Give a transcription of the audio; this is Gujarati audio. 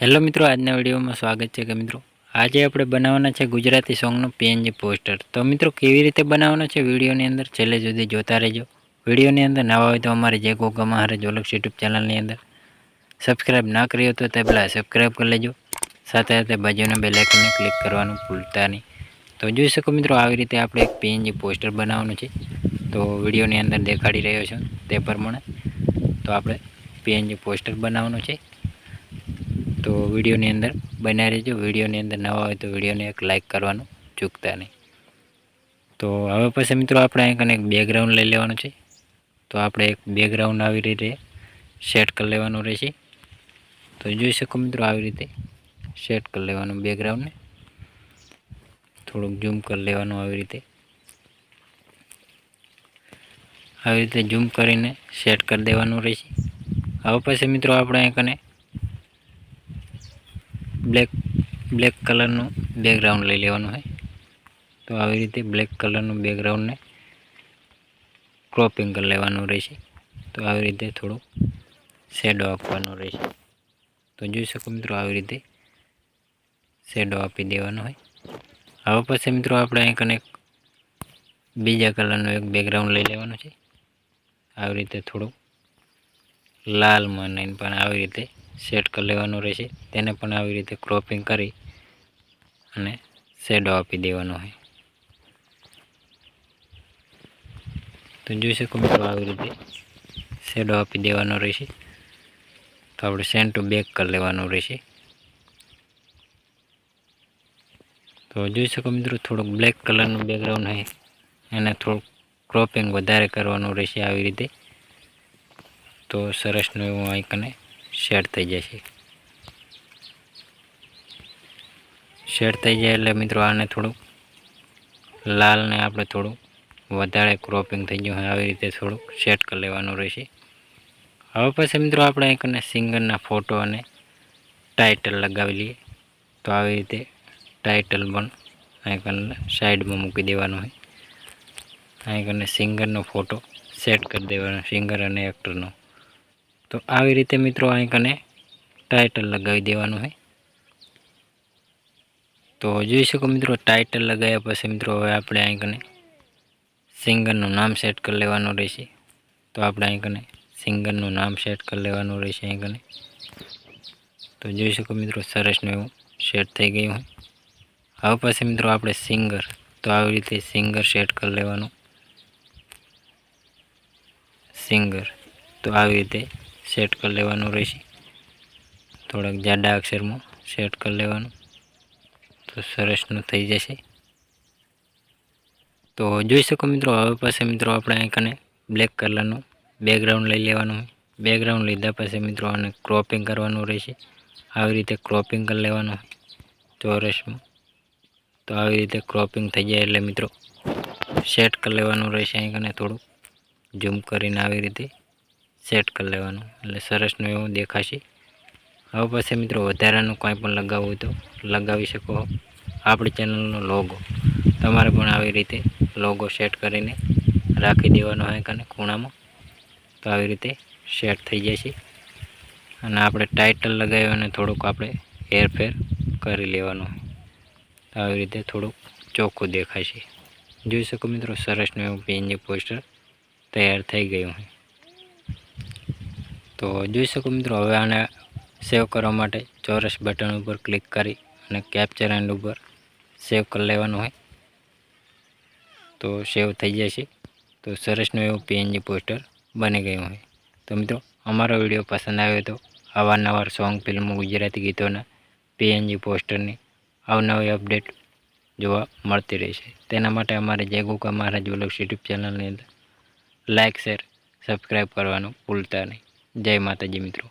હેલો મિત્રો, આજના વિડીયોમાં સ્વાગત છે કે મિત્રો. આજે આપણે બનાવવાના છે ગુજરાતી સોંગનો પીએનજી પોસ્ટર. તો મિત્રો, કેવી રીતે બનાવવાનો છે વિડીયોની અંદર છેલ્લે સુધી જોતા રહેજો. વિડીયોની અંદર નવા હોય તો અમારી જે ગોગા હારે ઓલક્ષ યુટ્યુબ ચેનલની અંદર સબસ્ક્રાઈબ ના કર્યો તો તે પહેલાં સબસ્ક્રાઈબ કરી લેજો. સાથે સાથે બાજુના બે લાઇકનને ક્લિક કરવાનું ભૂલતા નહીં. તો જોઈ શકો મિત્રો, આવી રીતે આપણે એક પીએનજી પોસ્ટર બનાવવાનું છે. તો વિડીયોની અંદર દેખાડી રહ્યો છું તે પ્રમાણે. તો આપણે પીએનજી પોસ્ટર બનાવવાનું છે. તો વિડીયોની અંદર બનાવી રહેજો. વિડીયોની અંદર નવા હોય તો વિડીયોને એક લાઇક કરવાનું ચૂકતા નહીં. તો હવે પછી મિત્રો આપણે અહીં એક બેકગ્રાઉન્ડ લઈ લેવાનું છે. તો આપણે એક બેકગ્રાઉન્ડ આવી રીતે સેટ કરી લેવાનું રહેશે. તો જોઈ શકો મિત્રો આવી રીતે સેટ કરી લેવાનું બેકગ્રાઉન્ડને થોડુંક ઝૂમ કરી લેવાનું આવી રીતે. આવી રીતે ઝૂમ કરીને સેટ કરી દેવાનું રહેશે. હવે પછી મિત્રો આપણે અહીં કને બ્લેક બ્લેક કલરનું બેકગ્રાઉન્ડ લઈ લેવાનું હોય. તો આવી રીતે બ્લેક કલરનું બેકગ્રાઉન્ડને ક્રોપિંગ કરી લેવાનું રહેશે. તો આવી રીતે થોડું શેડો આપવાનો રહેશે. તો જોઈ શકો મિત્રો આવી રીતે શેડો આપી દેવાનો હોય. હવે પછી મિત્રો આપણે અહીં કનેક બીજા કલરનું એક બેકગ્રાઉન્ડ લઈ લેવાનું છે. આવી રીતે થોડું લાલમાં નહીં, પણ આવી રીતે સેટ કરી લેવાનું રહેશે. તેને પણ આવી રીતે ક્રોપિંગ કરી અને શેડો આપી દેવાનો હોય. તો જોઈ શકો મિત્રો આવી રીતે શેડો આપી દેવાનો રહેશે. તો આપણે સેન્ટ બેક કરી લેવાનું રહેશે. તો જોઈ શકો મિત્રો થોડુંક બ્લેક કલરનું બેકગ્રાઉન્ડ હોય એને થોડુંક ક્રોપિંગ વધારે કરવાનું રહેશે આવી રીતે. તો સરસનું એવું આઈકને શેડ થઈ જશે. શેડ થઈ જાય એટલે મિત્રો આને થોડુંક લાલને આપણે થોડું વધારે ક્રોપિંગ થઈ ગયું હોય આવી રીતે થોડુંક સેટ કરી લેવાનું રહેશે. હવે પછી મિત્રો આપણે એક સિંગરના ફોટો અને ટાઇટલ લગાવી લઈએ. તો આવી રીતે ટાઇટલ પણ અહીં સાઈડમાં મૂકી દેવાનું હોય. અહીં સિંગરનો ફોટો સેટ કરી દેવાનો સિંગર અને એક્ટરનો તો આવી રીતે મિત્રો અહીં કને ટાઇટલ લગાવી દેવાનું હોય તો જોઈ શકો મિત્રો ટાઇટલ લગાવ્યા પછી મિત્રો હવે આપણે અહીં કને સિંગરનું નામ સેટ કરી લેવાનું રહેશે. તો આપણે અહીં કને સિંગરનું નામ સેટ કરી લેવાનું રહેશે અહીં કને તો જોઈ શકો મિત્રો સરસનું એવું સેટ થઈ ગયું હોય હવે પછી મિત્રો આપણે સિંગર તો આવી રીતે સિંગર સેટ કરી લેવાનું. સિંગર તો આવી રીતે સેટ કરી લેવાનું રહેશે. થોડાક જાડા અક્ષરમાં સેટ કરી લેવાનું. તો સરસનું થઈ જશે. તો જોઈ શકો મિત્રો, હવે પાસે મિત્રો આપણે અહીં કને બ્લેક કલરનું બેકગ્રાઉન્ડ લઈ લેવાનું. બેકગ્રાઉન્ડ લીધા પછી મિત્રો આને ક્રોપિંગ કરવાનું રહેશે. આવી રીતે ક્રોપિંગ કરી લેવાનું ચોરસમાં. તો આવી રીતે ક્રોપિંગ થઈ જાય એટલે મિત્રો સેટ કરી લેવાનું રહેશે અહીં કને થોડુંક ઝૂમ કરીને આવી રીતે. સેટ કરી લેવાનું. એટલે સરસનું એવું દેખાશે. હવે પછી મિત્રો વધારાનું કંઈ પણ લગાવવું હોય તો લગાવી શકો આપણી ચેનલનો લોગો તમારે પણ આવી રીતે લોગો સેટ કરીને રાખી દેવાનો હોય કને ખૂણામાં. તો આવી રીતે સેટ થઈ જશે. અને આપણે ટાઇટલ લગાવી અને થોડુંક આપણે હેરફેર કરી લેવાનું. આવી રીતે થોડુંક ચોખ્ખું દેખાશે. જોઈ શકો મિત્રો સરસનું એવું પીએનજી પોસ્ટર તૈયાર થઈ ગયું હોય. તો જોઈ શકો મિત્રો, હવે આને સેવ કરવા માટે ચોરસ બટન ઉપર ક્લિક કરી અને કેપ્ચર એન્ડ ઉપર સેવ કરી લેવાનું હોય. તો સેવ થઈ જશે. તો સરસનું એવું પીએનજી પોસ્ટર બની ગયું હોય. તો મિત્રો, અમારો વીડિયો પસંદ આવ્યો તો અવારનવાર સોંગ ફિલ્મો ગુજરાતી ગીતોના પીએનજી પોસ્ટરની અવનવી અપડેટ જોવા મળતી રહેશે. તેના માટે અમારે જય ગોકા મહારાજ વલ્લભ યુટ્યુબ ચેનલની અંદર લાઇક શેર સબસ્ક્રાઈબ કરવાનું ભૂલતા નહીં. જય માતાજી મિત્રો.